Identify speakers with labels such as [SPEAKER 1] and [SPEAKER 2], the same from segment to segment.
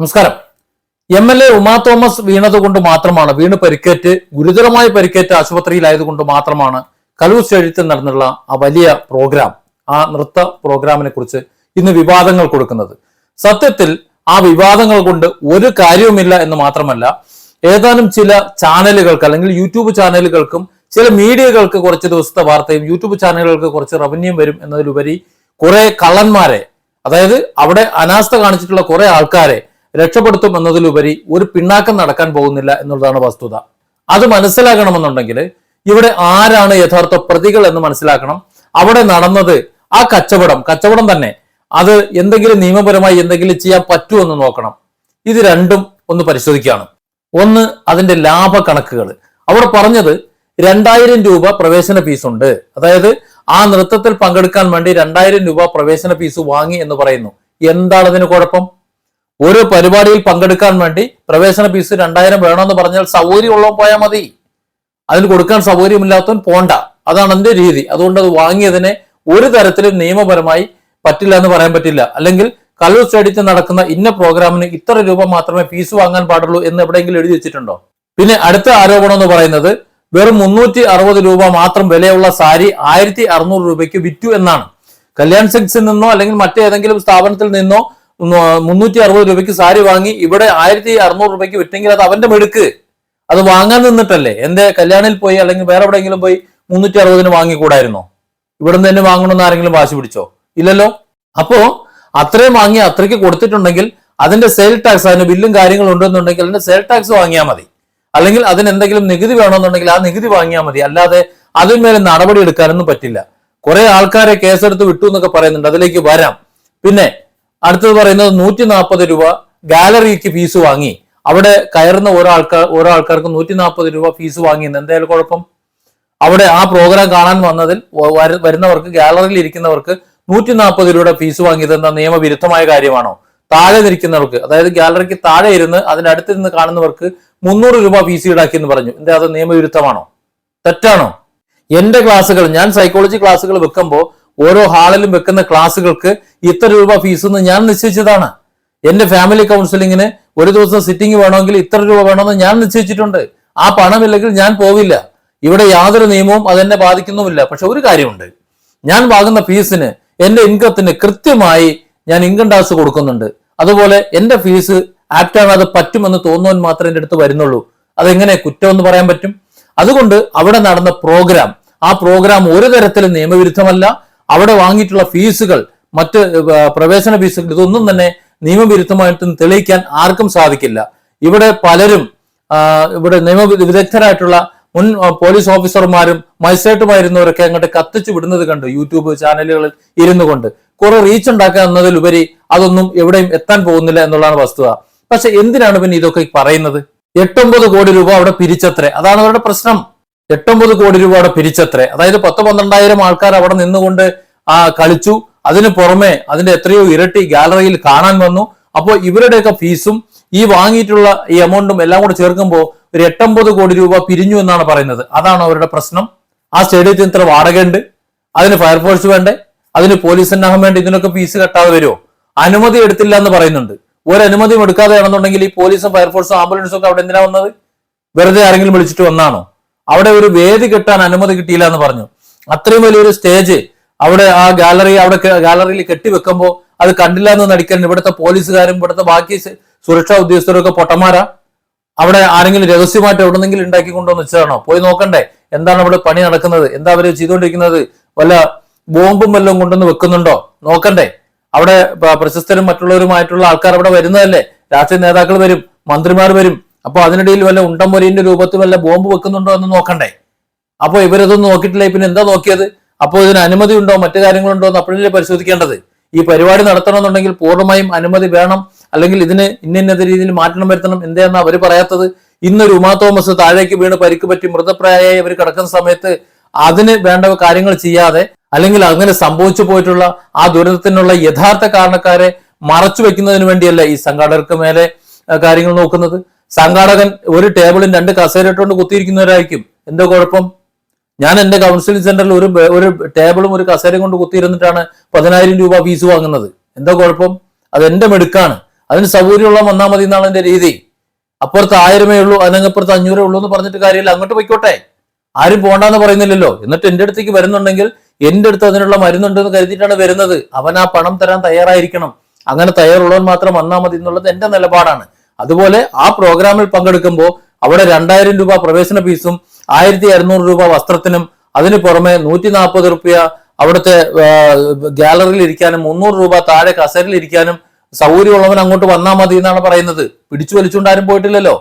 [SPEAKER 1] നമസ്കാരം. M L A Uma Thomas വീണതുകൊണ്ട് മാത്രമാണ് വീണ് പരിക്കേറ്റ് ഗുരുതരമായ പരിക്കേറ്റ് ആശുപത്രിയിലായതുകൊണ്ട് മാത്രമാണ് കലൂർ സ്റ്റേഡിയത്തിൽ നടന്നുള്ള ആ വലിയ പ്രോഗ്രാം ആ നൃത്ത പ്രോഗ്രാമിനെ കുറിച്ച് ഇന്ന് വിവാദങ്ങൾ കൊടുക്കുന്നത്. സത്യത്തിൽ ആ വിവാദങ്ങൾ കൊണ്ട് ഒരു കാര്യവുമില്ല എന്ന് മാത്രമല്ല ഏതാനും ചില ചാനലുകൾക്ക് അല്ലെങ്കിൽ യൂട്യൂബ് ചാനലുകൾക്കും ചില മീഡിയകൾക്ക് കുറച്ച് ദിവസത്തെ വാർത്തയും യൂട്യൂബ് ചാനലുകൾക്ക് കുറച്ച് റവന്യൂം വരും എന്നതിലുപരി കുറെ കള്ളന്മാരെ അതായത് അവിടെ അനാസ്ഥ കാണിച്ചിട്ടുള്ള കുറെ ആൾക്കാരെ രക്ഷപ്പെടുത്തും എന്നതിലുപരി ഒരു പിണ്ണാക്കം നടക്കാൻ പോകുന്നില്ല എന്നുള്ളതാണ് വസ്തുത. അത് മനസ്സിലാക്കണമെന്നുണ്ടെങ്കിൽ ഇവിടെ ആരാണ് യഥാർത്ഥ പ്രതികൾ എന്ന് മനസ്സിലാക്കണം. അവിടെ നടന്നത് ആ കച്ചവടം കച്ചവടം തന്നെ. അത് എന്തെങ്കിലും നിയമപരമായി എന്തെങ്കിലും ചെയ്യാൻ പറ്റുമോ എന്ന് നോക്കണം. ഇത് രണ്ടും ഒന്ന് പരിശോധിക്കുകയാണ്. ഒന്ന് അതിന്റെ ലാഭ കണക്കുകൾ അവിടെ പറഞ്ഞത് രണ്ടായിരം രൂപ പ്രവേശന ഫീസ് ഉണ്ട്. അതായത് ആ നൃത്തത്തിൽ പങ്കെടുക്കാൻ വേണ്ടി രണ്ടായിരം രൂപ പ്രവേശന ഫീസ് വാങ്ങി എന്ന് പറയുന്നു. എന്താണ് അതിന് കുഴപ്പം? ഒരു പരിപാടിയിൽ പങ്കെടുക്കാൻ വേണ്ടി പ്രവേശന ഫീസ് രണ്ടായിരം വേണമെന്ന് പറഞ്ഞാൽ സൗകര്യമുള്ളവൻ പോയാൽ മതി. അതിന് കൊടുക്കാൻ സൗകര്യമില്ലാത്തവൻ പോണ്ട. അതാണ് എന്റെ രീതി. അതുകൊണ്ട് അത് വാങ്ങിയതിനെ ഒരു തരത്തിലും നിയമപരമായി പറ്റില്ല എന്ന് പറയാൻ പറ്റില്ല. അല്ലെങ്കിൽ കല്ലൂർ സ്റ്റേഡിയത്തിൽ നടക്കുന്ന ഇന്ന പ്രോഗ്രാമിന് ഇത്ര രൂപ മാത്രമേ ഫീസ് വാങ്ങാൻ പാടുള്ളൂ എന്ന് എവിടെയെങ്കിലും എഴുതി വെച്ചിട്ടുണ്ടോ? പിന്നെ അടുത്ത ആരോപണം എന്ന് പറയുന്നത് വെറും മുന്നൂറ്റി അറുപത് രൂപ മാത്രം വിലയുള്ള സാരി ആയിരത്തി അറുന്നൂറ് രൂപയ്ക്ക് വിറ്റു എന്നാണ്. കല്യാൺ സിൽക്സിൽ നിന്നോ അല്ലെങ്കിൽ മറ്റേതെങ്കിലും സ്ഥാപനത്തിൽ നിന്നോ മുന്നൂറ്റി അറുപത് രൂപയ്ക്ക് സാരി വാങ്ങി ഇവിടെ ആയിരത്തി അറുന്നൂറ് രൂപയ്ക്ക് വിറ്റെങ്കിൽ അത് അവന്റെ മെടുക്ക്. അത് വാങ്ങാൻ നിന്നിട്ടല്ലേ? എന്റെ കല്യാണിൽ പോയി അല്ലെങ്കിൽ വേറെ എവിടെയെങ്കിലും പോയി മുന്നൂറ്റി അറുപതിന് വാങ്ങിക്കൂടായിരുന്നോ? ഇവിടുന്ന് തന്നെ വാങ്ങണമെന്ന് ആരെങ്കിലും വാശി പിടിച്ചോ? ഇല്ലല്ലോ? അപ്പോ അത്രയും വാങ്ങി അത്രയ്ക്ക് കൊടുത്തിട്ടുണ്ടെങ്കിൽ അതിന്റെ സെയിൽ ടാക്സ് അതിന് ബില്ലും കാര്യങ്ങളും ഉണ്ടെന്നുണ്ടെങ്കിൽ അതിന്റെ സെയിൽ ടാക്സ് വാങ്ങിയാൽ മതി. അല്ലെങ്കിൽ അതിന് എന്തെങ്കിലും നികുതി വേണമെന്നുണ്ടെങ്കിൽ ആ നികുതി വാങ്ങിയാൽ മതി. അല്ലാതെ അതിന്മേലെ നടപടി എടുക്കാനൊന്നും പറ്റില്ല. കുറെ ആൾക്കാരെ കേസെടുത്ത് വിട്ടു എന്നൊക്കെ പറയുന്നുണ്ട്. അതിലേക്ക് വരാം. പിന്നെ അടുത്തത് പറയുന്നത് നൂറ്റി നാൽപ്പത് രൂപ ഗാലറിക്ക് ഫീസ് വാങ്ങി. അവിടെ കയറുന്ന ഓരോ ആൾക്കാർ ഓരോ ആൾക്കാർക്ക് നൂറ്റി നാൽപ്പത് രൂപ ഫീസ് വാങ്ങിയെന്ന്. എന്തായാലും കുഴപ്പം? അവിടെ ആ പ്രോഗ്രാം കാണാൻ വന്നതിൽ വരുന്നവർക്ക് ഗാലറിയിൽ ഇരിക്കുന്നവർക്ക് നൂറ്റി നാൽപ്പത് രൂപയുടെ ഫീസ് വാങ്ങിയത് എന്താ നിയമവിരുദ്ധമായ കാര്യമാണോ? താഴെ നിൽക്കുന്നവർക്ക് അതായത് ഗാലറിക്ക് താഴെ ഇരുന്ന് അതിനടുത്ത് നിന്ന് കാണുന്നവർക്ക് മുന്നൂറ് രൂപ ഫീസ് ഈടാക്കി എന്ന് പറഞ്ഞു. എന്താ അത് നിയമവിരുദ്ധമാണോ? തെറ്റാണോ? എന്റെ ക്ലാസ്സുകൾ ഞാൻ സൈക്കോളജി ക്ലാസ്സുകൾ വെക്കുമ്പോൾ ഓരോ ഹാളിലും വെക്കുന്ന ക്ലാസ്സുകൾക്ക് ഇത്ര രൂപ ഫീസ് എന്ന് ഞാൻ നിശ്ചയിച്ചതാണ്. എന്റെ ഫാമിലി കൗൺസിലിങ്ങിന് ഒരു ദിവസം സിറ്റിംഗ് വേണമെങ്കിൽ ഇത്ര രൂപ വേണമെന്ന് ഞാൻ നിശ്ചയിച്ചിട്ടുണ്ട്. ആ പണമില്ലെങ്കിൽ ഞാൻ പോവില്ല. ഇവിടെ യാതൊരു നിയമവും അതെന്നെ ബാധിക്കുന്നുമില്ല. പക്ഷെ ഒരു കാര്യമുണ്ട്. ഞാൻ വാങ്ങുന്ന ഫീസിന് എന്റെ ഇൻകത്തിന് കൃത്യമായി ഞാൻ ഇൻകം ടാക്സ് കൊടുക്കുന്നുണ്ട്. അതുപോലെ എന്റെ ഫീസ് ആപ്റ്റാണ് അത് പറ്റുമെന്ന് തോന്നുവാൻ മാത്രമേ എന്റെ അടുത്ത് വരുന്നുള്ളൂ. അതെങ്ങനെ കുറ്റം എന്ന് പറയാൻ പറ്റും? അതുകൊണ്ട് അവിടെ നടന്ന പ്രോഗ്രാം ആ പ്രോഗ്രാം ഒരു തരത്തിലും നിയമവിരുദ്ധമല്ല. അവിടെ വാങ്ങിയിട്ടുള്ള ഫീസുകൾ മറ്റ് പ്രവേശന ഫീസുകൾ ഇതൊന്നും തന്നെ നിയമവിരുദ്ധമായിട്ടും തെളിയിക്കാൻ ആർക്കും സാധിക്കില്ല. ഇവിടെ പലരും ഇവിടെ നിയമ വിദഗ്ധരായിട്ടുള്ള മുൻ പോലീസ് ഓഫീസർമാരും മജിസ്ട്രേറ്റുമായിരുന്നവരൊക്കെ അങ്ങോട്ട് കത്തിച്ചു വിടുന്നത് കണ്ടു യൂട്യൂബ് ചാനലുകളിൽ ഇരുന്നു കൊണ്ട്. കുറെ റീച്ച് ഉണ്ടാക്കുക എന്നതിലുപരി അതൊന്നും എവിടെയും എത്താൻ പോകുന്നില്ല എന്നുള്ളതാണ് വസ്തുത. പക്ഷെ എന്തിനാണ് പിന്നെ ഇതൊക്കെ പറയുന്നത്? എട്ടൊമ്പത് കോടി രൂപ അവിടെ പിരിച്ചത്രേ. അതാണ് അവരുടെ പ്രശ്നം. എട്ടൊമ്പത് കോടി രൂപ അവിടെ പിരിച്ചത്രേ. അതായത് പത്ത് പന്ത്രണ്ടായിരം ആൾക്കാർ അവിടെ നിന്നുകൊണ്ട് ആ കളിച്ചു. അതിന് പുറമെ അതിന്റെ എത്രയോ ഇരട്ടി ഗാലറിയിൽ കാണാൻ വന്നു. അപ്പോൾ ഇവരുടെയൊക്കെ ഫീസും ഈ വാങ്ങിയിട്ടുള്ള ഈ എമൗണ്ടും എല്ലാം കൂടെ ചേർക്കുമ്പോൾ ഒരു എട്ടൊമ്പത് കോടി രൂപ പിരിഞ്ഞു എന്നാണ് പറയുന്നത്. അതാണ് അവരുടെ പ്രശ്നം. ആ സ്റ്റേഡിയത്തിന് ഇത്ര വാടകയുണ്ട്. അതിന് ഫയർഫോഴ്സ് വേണ്ടേ? അതിന് പോലീസ് സന്നാഹം വേണ്ടി? ഇതിനൊക്കെ ഫീസ് കെട്ടാതെ വരുമോ? അനുമതി എടുത്തില്ല എന്ന് പറയുന്നുണ്ട്. ഒരു അനുമതിയും എടുക്കാതെ ആണെന്നുണ്ടെങ്കിൽ ഈ പോലീസും ഫയർഫോഴ്സും ആംബുലൻസും ഒക്കെ അവിടെ എന്തിനാ വന്നത്? വെറുതെ ആരെങ്കിലും വിളിച്ചിട്ട് വന്നാണോ? അവിടെ ഒരു വേദി കെട്ടാൻ അനുമതി കിട്ടിയില്ല എന്ന് പറഞ്ഞു. അത്രയും വലിയൊരു സ്റ്റേജ് അവിടെ ആ ഗാലറി അവിടെ ഗാലറിയിൽ കെട്ടിവെക്കുമ്പോൾ അത് കണ്ടില്ല എന്ന് നടിക്കാൻ ഇവിടുത്തെ പോലീസുകാരും ഇവിടുത്തെ ബാക്കി സുരക്ഷാ ഉദ്യോഗസ്ഥരൊക്കെ പൊട്ടന്മാരാ. അവിടെ ആരെങ്കിലും രഹസ്യമായിട്ട് എവിടെന്നെങ്കിലും ഉണ്ടാക്കി കൊണ്ടുവന്ന് വെച്ചതാണോ? പോയി നോക്കണ്ടേ. എന്താണ് അവിടെ പണി നടക്കുന്നത്? എന്താ അവർ ചെയ്തുകൊണ്ടിരിക്കുന്നത്? വല്ല ബോംബും വല്ലതും കൊണ്ടുവന്ന് വെക്കുന്നുണ്ടോ? നോക്കണ്ടേ. അവിടെ പ്രശസ്തരും മറ്റുള്ളവരുമായിട്ടുള്ള ആൾക്കാർ അവിടെ വരുന്നതല്ലേ? രാഷ്ട്രീയ നേതാക്കൾ വരും മന്ത്രിമാർ വരും. അപ്പൊ അതിനിടയിൽ വല്ല ഉണ്ടമൊരിന്റെ രൂപത്തിൽ വല്ല ബോംബ് വെക്കുന്നുണ്ടോ എന്ന് നോക്കണ്ടേ? അപ്പൊ ഇവരതൊന്നും നോക്കിയിട്ടില്ലേ. പിന്നെ എന്താ നോക്കിയത്? അപ്പോൾ ഇതിന് അനുമതി ഉണ്ടോ? മറ്റു കാര്യങ്ങളുണ്ടോ എന്ന് അപ്പോഴല്ലേ പരിശോധിക്കേണ്ടത്. ഈ പരിപാടി നടത്തണമെന്നുണ്ടെങ്കിൽ പൂർണമായും അനുമതി വേണം. അല്ലെങ്കിൽ ഇതിന് ഇന്ന രീതിയിൽ മാറ്റണം വരുത്തണം. എന്താണെന്ന് അവർ പറയാത്തത്? ഇന്നൊരു ഉമാ തോമസ് താഴേക്ക് വീണ് പരിക്ക് പറ്റി മൃതപ്രായമായി അവർ കിടക്കുന്ന സമയത്ത് അതിന് വേണ്ട കാര്യങ്ങൾ ചെയ്യാതെ അല്ലെങ്കിൽ അങ്ങനെ സംഭവിച്ചു പോയിട്ടുള്ള ആ ദുരന്തത്തിനുള്ള യഥാർത്ഥ കാരണക്കാരെ മറച്ചു വെക്കുന്നതിന് വേണ്ടിയല്ല ഈ സംഘാടകർക്ക് മേലെ കാര്യങ്ങൾ നോക്കുന്നത്. സംഘാടകൻ ഒരു ടേബിളിൽ രണ്ട് കസേര ഇട്ടുകൊണ്ട് കുത്തിയിരിക്കുന്നവരായിരിക്കും. എന്തോ കുഴപ്പം? ഞാൻ എന്റെ കൗൺസിലിംഗ് സെന്ററിൽ ഒരു ഒരു ടേബിളും ഒരു കസേരയും കൊണ്ട് കുത്തിയിരുന്നിട്ടാണ് പതിനായിരം രൂപ ഫീസ് വാങ്ങുന്നത്. എന്തോ കുഴപ്പം? അത് എന്റെ മെടുക്കാണ്. അതിന് സൗകര്യമുള്ള വന്നാൽ മതി എന്നാണ് എന്റെ രീതി. അപ്പുറത്ത് ആയിരമേ ഉള്ളൂ അതിനപ്പുറത്ത് അഞ്ഞൂറേ ഉള്ളൂ എന്ന് പറഞ്ഞിട്ട് കാര്യമില്ല. അങ്ങോട്ട് പോയിക്കോട്ടെ. ആരും പോണ്ടെന്ന് പറയുന്നില്ലല്ലോ. എന്നിട്ട് എന്റെ അടുത്തേക്ക് വരുന്നുണ്ടെങ്കിൽ എന്റെ അടുത്ത് അതിനുള്ള മരുന്നുണ്ട് എന്ന് കരുതിയിട്ടാണ് വരുന്നത്. അവൻ ആ പണം തരാൻ തയ്യാറായിരിക്കണം. അങ്ങനെ തയ്യാറുള്ളവൻ മാത്രം വന്നാൽ മതി എന്നുള്ളത് എന്റെ നിലപാടാണ്. അതുപോലെ ആ പ്രോഗ്രാമിൽ പങ്കെടുക്കുമ്പോൾ അവിടെ രണ്ടായിരം രൂപ പ്രവേശന ഫീസും ആയിരത്തി അറുന്നൂറ് രൂപ വസ്ത്രത്തിനും അതിന് പുറമെ നൂറ്റി നാൽപ്പത് റുപ്യ അവിടുത്തെ ഗാലറിയിൽ ഇരിക്കാനും മുന്നൂറ് രൂപ താഴെ കസേരയിൽ ഇരിക്കാനും സൗകര്യമുള്ളവൻ അങ്ങോട്ട് വന്നാൽ മതി എന്നാണ് പറയുന്നത്. പിടിച്ചു വലിച്ചുകൊണ്ട് ആരും പോയിട്ടില്ലല്ലോ.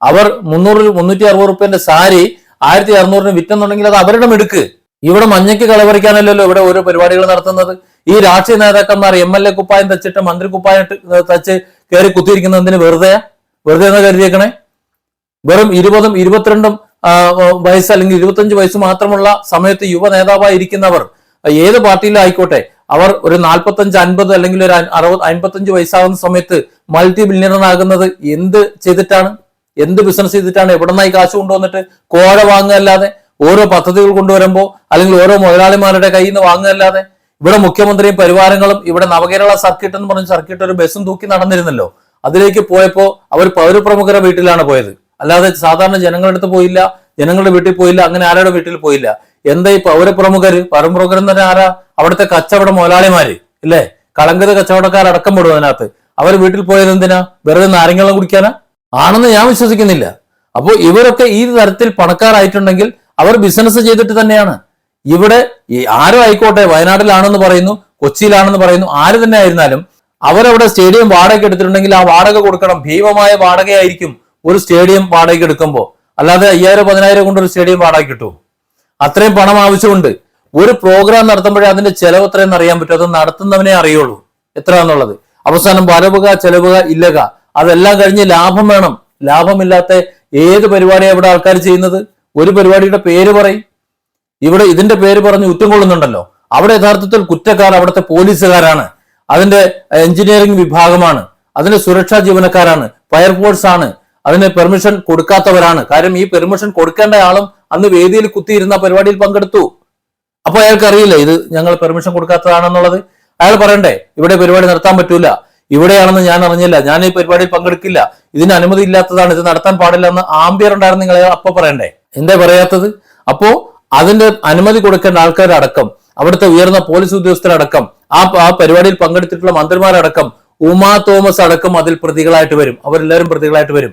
[SPEAKER 1] അവർ മുന്നൂറ് മുന്നൂറ്റി അറുപത് റുപ്യന്റെ സാരി ആയിരത്തി അറുന്നൂറിന് വിറ്റെന്നുണ്ടെങ്കിൽ അത് അവരുടെ മിടുക്ക്. ഇവിടെ മഞ്ഞയ്ക്ക് കളവറിക്കാനല്ലല്ലോ ഇവിടെ ഓരോ പരിപാടികൾ നടത്തുന്നത്. ഈ രാഷ്ട്രീയ നേതാക്കന്മാർ എം എൽ എ കുപ്പായം തച്ചിട്ട് മന്ത്രി കുപ്പായം തച്ച് കയറി കുത്തിയിരിക്കുന്നത് എന്തിന്? വെറുതെ വെറുതെ എന്ന് കരുതിയേക്കണേ? വെറും ഇരുപതും ഇരുപത്തിരണ്ടും വയസ്സ് അല്ലെങ്കിൽ ഇരുപത്തഞ്ച് വയസ്സ് മാത്രമുള്ള സമയത്ത് യുവ നേതാവായി ഇരിക്കുന്നവർ ഏത് പാർട്ടിയിലായിക്കോട്ടെ അവർ ഒരു നാൽപ്പത്തഞ്ച് അൻപത് അല്ലെങ്കിൽ ഒരു അറുപത് അൻപത്തഞ്ച് വയസ്സാകുന്ന സമയത്ത് മൾട്ടി ബില്യണറാകുന്നത് എന്ത് ചെയ്തിട്ടാണ്? എന്ത് ബിസിനസ് ചെയ്തിട്ടാണ്? എവിടെ നിന്നായി കാശ് കൊണ്ടുവന്നിട്ട് കോഴ വാങ്ങുക അല്ലാതെ ഓരോ പദ്ധതികൾ കൊണ്ടുവരുമ്പോൾ അല്ലെങ്കിൽ ഓരോ മുതലാളിമാരുടെ കയ്യിൽ നിന്ന് വാങ്ങുകയല്ലാതെ ഇവിടെ മുഖ്യമന്ത്രിയും പരിവാരങ്ങളും ഇവിടെ നവകേരള സർക്കിട്ട് എന്ന് പറഞ്ഞ സർക്കിട്ട് ഒരു ബസ്സും തൂക്കി നടന്നിരുന്നല്ലോ. അതിലേക്ക് പോയപ്പോൾ അവർ പൗരപ്രമുഖരുടെ വീട്ടിലാണ് പോയത്. അല്ലാതെ സാധാരണ ജനങ്ങളുടെ അടുത്ത് പോയില്ല ജനങ്ങളുടെ വീട്ടിൽ പോയില്ല അങ്ങനെ ആരുടെ വീട്ടിൽ പോയില്ല. എന്താ ഈ പൗരപ്രമുഖർ പൗരപ്രമുഖർ എന്ന് പറഞ്ഞാൽ ആരാ? അവിടുത്തെ കച്ചവട മുതലാളിമാര് ഇല്ലേ? കളങ്കത കച്ചവടക്കാർ അടക്കം പെടും അതിനകത്ത്. അവർ വീട്ടിൽ പോയത് എന്തിനാ? വെറുതെ നാരങ്ങളും കുടിക്കാനാ? ആണെന്ന് ഞാൻ വിശ്വസിക്കുന്നില്ല. അപ്പോൾ ഇവരൊക്കെ ഈ തരത്തിൽ പണക്കാരായിട്ടുണ്ടെങ്കിൽ അവർ ബിസിനസ് ചെയ്തിട്ട് തന്നെയാണ്. ഇവിടെ ആരോ ആയിക്കോട്ടെ വയനാട്ടിലാണെന്ന് പറയുന്നു കൊച്ചിയിലാണെന്ന് പറയുന്നു ആര് തന്നെ ആയിരുന്നാലും അവരവിടെ സ്റ്റേഡിയം വാടക എടുത്തിട്ടുണ്ടെങ്കിൽ ആ വാടക കൊടുക്കണം. ഭീമമായ വാടകയായിരിക്കും ഒരു സ്റ്റേഡിയം വാടകയ്ക്ക് എടുക്കുമ്പോൾ അല്ലാതെ അയ്യായിരം പതിനായിരം കൊണ്ട് ഒരു സ്റ്റേഡിയം വാടക കിട്ടുമോ അത്രയും പണം ആവശ്യമുണ്ട്. ഒരു പ്രോഗ്രാം നടത്തുമ്പോഴേ അതിന്റെ ചെലവ് എത്രയെന്ന് അറിയാൻ പറ്റും. അത് നടത്തുന്നവനെ അറിയുള്ളൂ. എത്രയാന്നുള്ളത്. അവസാനം വരവുക ചെലവുക ഇല്ലക. അതെല്ലാം കഴിഞ്ഞ് ലാഭം വേണം. ലാഭമില്ലാത്ത ഏത് പരിപാടിയാണ് ഇവിടെ ആൾക്കാർ ചെയ്യുന്നത്? ഒരു പരിപാടിയുടെ പേര് പറയും. ഇവിടെ ഇതിന്റെ പേര് പറഞ്ഞ് കുറ്റം കൊള്ളുന്നുണ്ടല്ലോ അവിടെ യഥാർത്ഥത്തിൽ കുറ്റക്കാർ അവിടുത്തെ പോലീസുകാരാണ്. അതിന്റെ എഞ്ചിനീയറിംഗ് വിഭാഗമാണ്. അതിന്റെ സുരക്ഷാ ജീവനക്കാരാണ്. ഫയർഫോഴ്സ് ആണ്. അതിന് പെർമിഷൻ കൊടുക്കാത്തവരാണ്. കാര്യം ഈ പെർമിഷൻ കൊടുക്കേണ്ട ആളും അന്ന് വേദിയിൽ കുത്തിയിരുന്ന പരിപാടിയിൽ പങ്കെടുത്തു. അപ്പൊ അയാൾക്ക് അറിയില്ല ഇത് ഞങ്ങൾ പെർമിഷൻ കൊടുക്കാത്തതാണെന്നുള്ളത്? അയാൾ പറയണ്ടേ ഇവിടെ പരിപാടി നടത്താൻ പറ്റൂല. ഇവിടെയാണെന്ന് ഞാൻ അറിഞ്ഞില്ല. ഞാൻ ഈ പരിപാടിയിൽ പങ്കെടുക്കില്ല. ഇതിന് അനുമതി ഇല്ലാത്തതാണ്. ഇത് നടത്താൻ പാടില്ല എന്ന് ആംബിയർ ഉണ്ടായിരുന്നു നിങ്ങൾ അപ്പൊ പറയണ്ടേ? എന്താ പറയാത്തത്? അപ്പോ അതിന്റെ അനുമതി കൊടുക്കേണ്ട ആൾക്കാരടക്കം അവിടുത്തെ ഉയർന്ന പോലീസ് ഉദ്യോഗസ്ഥരടക്കം ആ ആ പരിപാടിയിൽ പങ്കെടുത്തിട്ടുള്ള മന്ത്രിമാരടക്കം ഉമാ തോമസ് അടക്കം അതിൽ പ്രതികളായിട്ട് വരും. അവരെല്ലാവരും പ്രതികളായിട്ട് വരും.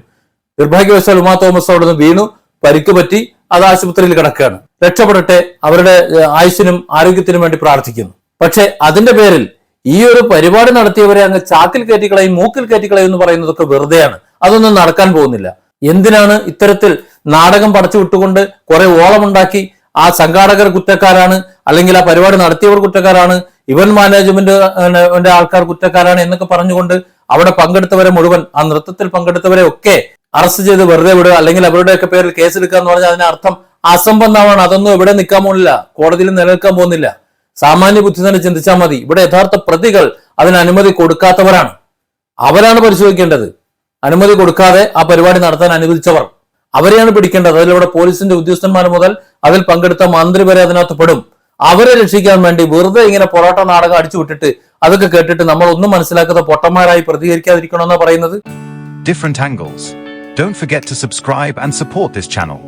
[SPEAKER 1] നിർഭാഗ്യവശാൽ ഉമാ തോമസ് അവിടെ നിന്ന് വീണു പരിക്ക് പറ്റി അത് ആശുപത്രിയിൽ കിടക്കുകയാണ്. രക്ഷപ്പെടട്ടെ അവരുടെ ആയുസിനും ആരോഗ്യത്തിനും വേണ്ടി പ്രാർത്ഥിക്കുന്നു. പക്ഷെ അതിന്റെ പേരിൽ ഈ ഒരു പരിപാടി നടത്തിയവരെ അങ്ങ് ചാക്കിൽ കയറ്റിക്കളയും മൂക്കിൽ കയറ്റിക്കളയും എന്ന് പറയുന്നതൊക്കെ വെറുതെയാണ്. അതൊന്നും നടക്കാൻ പോകുന്നില്ല. എന്തിനാണ് ഇത്തരത്തിൽ നാടകം പടച്ചു വിട്ടുകൊണ്ട് കുറെ ഓളമുണ്ടാക്കി ആ സംഘാടകർ കുറ്റക്കാരാണ് അല്ലെങ്കിൽ ആ പരിപാടി നടത്തിയവർ കുറ്റക്കാരാണ് ഇവന്റ് മാനേജ്മെന്റ് ആൾക്കാർ കുറ്റക്കാരാണ് എന്നൊക്കെ പറഞ്ഞുകൊണ്ട് അവിടെ പങ്കെടുത്തവരെ മുഴുവൻ ആ നൃത്തത്തിൽ പങ്കെടുത്തവരെ ഒക്കെ അറസ്റ്റ് ചെയ്ത് വെറുതെ വിടുക അല്ലെങ്കിൽ അവരുടെയൊക്കെ പേരിൽ കേസെടുക്കുക എന്ന് പറഞ്ഞാൽ അതിനർത്ഥം അസംബന്ധമാണ്. അതൊന്നും ഇവിടെ നിൽക്കാൻ പോകുന്നില്ല. കോടതിയിൽ നിലനിൽക്കാൻ പോകുന്നില്ല. സാമാന്യ ബുദ്ധി തന്നെ ചിന്തിച്ചാൽ മതി. ഇവിടെ യഥാർത്ഥ പ്രതികൾ അതിന് അനുമതി കൊടുക്കാത്തവരാണ്. അവരാണ് പരിശോധിക്കേണ്ടത്. അനുമതി കൊടുക്കാതെ ആ പരിപാടി നടത്താൻ അനുവദിച്ചവർ. അവരെയാണ് പിടിക്കേണ്ടത്. അതിലൂടെ പോലീസിന്റെ ഉദ്യോഗസ്ഥന്മാർ മുതൽ അതിൽ പങ്കെടുത്ത മന്ത്രി വരെ അതിനകത്ത് പെടും. അവരെ രക്ഷിക്കാൻ വേണ്ടി വെറുതെ ഇങ്ങനെ പൊറോട്ട നാടകം അടിച്ചു വിട്ടിട്ട് അതൊക്കെ കേട്ടിട്ട് നമ്മൾ ഒന്നും മനസ്സിലാക്കാത്ത പൊട്ടന്മാരായി പ്രതികരിക്കാതിരിക്കണമെന്നാണ് പറയുന്നത്?
[SPEAKER 2] Different angles don't forget to subscribe and support this channel.